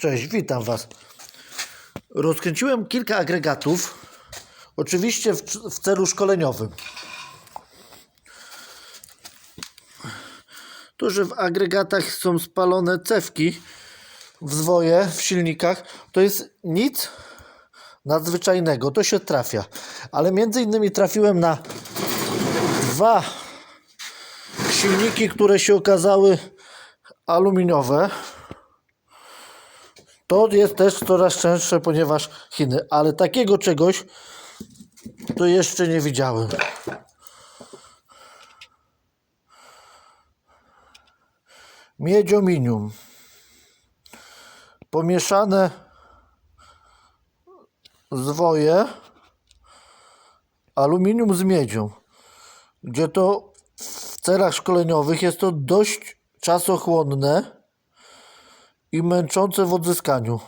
Cześć, witam Was. Rozkręciłem kilka agregatów, oczywiście w, w celu szkoleniowym. To, że w agregatach są spalone cewki, wzwoje w silnikach, to jest nic nadzwyczajnego, to się trafia. Ale między innymi trafiłem na dwa silniki, które się okazały aluminiowe. To jest też coraz częstsze, ponieważ Chiny, ale takiego czegoś to jeszcze nie widziałem. Miedziominium. Pomieszane zwoje aluminium z miedzią, gdzie to w celach szkoleniowych jest to dość czasochłonne i męczące w odzyskaniu.